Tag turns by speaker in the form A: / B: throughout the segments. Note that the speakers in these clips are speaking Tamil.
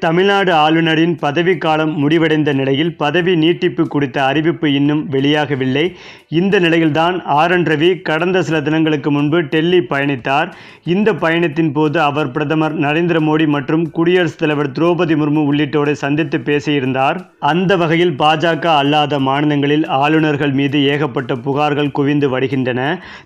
A: தமிழ்நாடு ஆளுநரின் பதவிக்காலம் முடிவடைந்த நிலையில் பதவி நீட்டிப்பு குறித்த அறிவிப்பு இன்னும் வெளியாகவில்லை. இந்த நிலையில்தான் ஆர். என். ரவி கடந்த சில தினங்களுக்கு முன்பு டெல்லி பயணித்தார். இந்த பயணத்தின் போது அவர் பிரதமர் நரேந்திர மோடி மற்றும் குடியரசுத் தலைவர் திரௌபதி முர்மு உள்ளிட்டோரை சந்தித்து பேசியிருந்தார். அந்த வகையில் பாஜக அல்லாத மாநிலங்களில் ஆளுநர்கள் மீது ஏகப்பட்ட புகார்கள் குவிந்து வருகின்றன.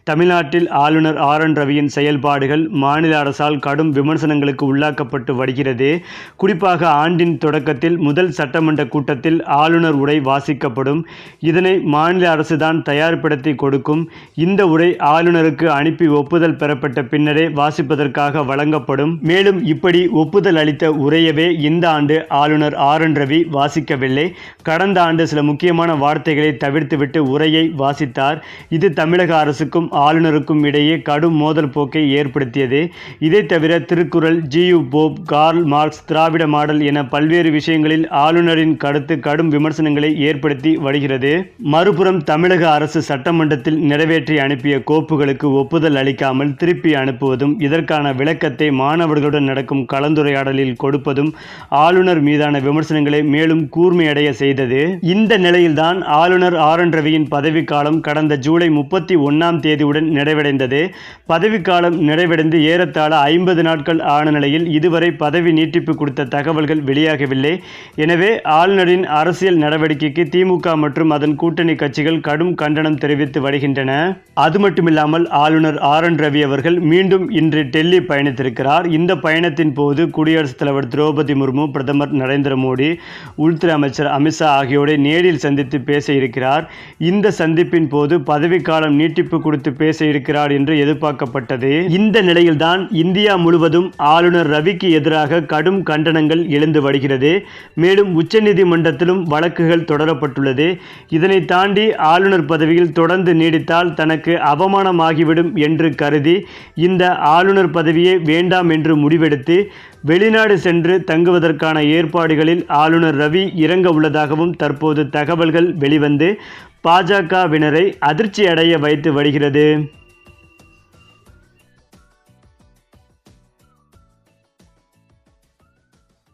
A: தமிழ்நாட்டில் ஆளுநர் ஆர். என். ரவியின் செயல்பாடுகள் மாநில அரசால் கடும் விமர்சனங்களுக்கு உள்ளாக்கப்பட்டு வருகிறது. குறிப்பாக ஆண்டின் தொடக்கத்தில் முதல் சட்டமன்ற கூட்டத்தில் ஆளுநர் உரை வாசிக்கப்படும். இதனை மாநில அரசுதான் தயார்படுத்தி கொடுக்கும். இந்த உரை ஆளுநருக்கு அனுப்பி ஒப்புதல் பெறப்பட்ட பின்னரே வாசிப்பதற்காக வழங்கப்படும். மேலும் இப்படி ஒப்புதல் அளித்த உரையவே இந்த ஆண்டு ஆளுநர் ஆர் என் ரவி வாசிக்கவில்லை. கடந்த ஆண்டு சில முக்கியமான வார்த்தைகளை தவிர்த்துவிட்டு உரையை வாசித்தார். இது தமிழக அரசுக்கும் ஆளுநருக்கும் இடையே கடும் மோதல் போக்கை ஏற்படுத்தியது. இதை தவிர Thirukkural G U Pope Karl Marx Dravida model என பல்வேறு விஷயங்களில் ஆளுநரின் கருத்து கடும் விமர்சனங்களை ஏற்படுத்தி வருகிறது. மறுபுறம் தமிழக அரசு சட்டமன்றத்தில் நிறைவேற்றி அனுப்பிய கோப்புகளுக்கு ஒப்புதல் அளிக்காமல் திருப்பி அனுப்புவதும் இதற்கான விளக்கத்தை மாணவர்களுடன் நடக்கும் கலந்துரையாடலில் கொடுப்பதும் ஆளுநர் மீதான விமர்சனங்களை மேலும் கூர்மையடைய செய்தது. இந்த நிலையில்தான் ஆளுநர் ஆர். என். ரவியின் பதவிக்காலம் கடந்த ஜூலை முப்பத்தி ஒன்றாம் தேதியுடன் நிறைவடைந்தது. பதவிக்காலம் நிறைவடைந்து ஏறத்தாழ ஐம்பது நாட்கள் ஆன நிலையில் இதுவரை பதவி நீட்டிப்பு கொடுத்த தகவல்கள் வெளியாகவில்லை. எனவே ஆளுநரின் அரசியல் நடவடிக்கைக்கு திமுக மற்றும் அதன் கூட்டணி கட்சிகள் கடும் கண்டனம் தெரிவித்து வருகின்றன. அது மட்டுமில்லாமல் ஆளுநர் ஆர். என். ரவி அவர்கள் மீண்டும் இன்று டெல்லி பயணித்திருக்கிறார். இந்த பயணத்தின் போது குடியரசுத் தலைவர் திரௌபதி முர்மு பிரதமர் நரேந்திர மோடி உள்துறை அமைச்சர் அமித்ஷா ஆகியோரை நேரில் சந்தித்து பேச இருக்கிறார். இந்த சந்திப்பின் போது பதவிக்காலம் நீட்டிப்பு கொடுத்து பேச இருக்கிறார் என்று எதிர்பார்க்கப்பட்டது. இந்த நிலையில்தான் இந்தியா முழுவதும் ஆளுநர் ரவிக்கு எதிராக கடும் கண்டனங்கள் எழுந்து வருகிறது. மேலும் உச்சநீதிமன்றத்திலும் வழக்குகள் தொடரப்பட்டுள்ளது. இதனை தாண்டி ஆளுநர் பதவியில் தொடர்ந்து நீடித்தால் தனக்கு அவமானமாகிவிடும் என்று கருதி இந்த ஆளுநர் பதவியே வேண்டாம் என்று முடிவெடுத்து வெளிநாடு சென்று தங்குவதற்கான ஏற்பாடுகளில் ஆளுநர் ரவி இறங்க உள்ளதாகவும் தற்போது தகவல்கள் வெளிவந்து பாஜகவினரை அதிர்ச்சி அடைய வைத்து வருகிறது.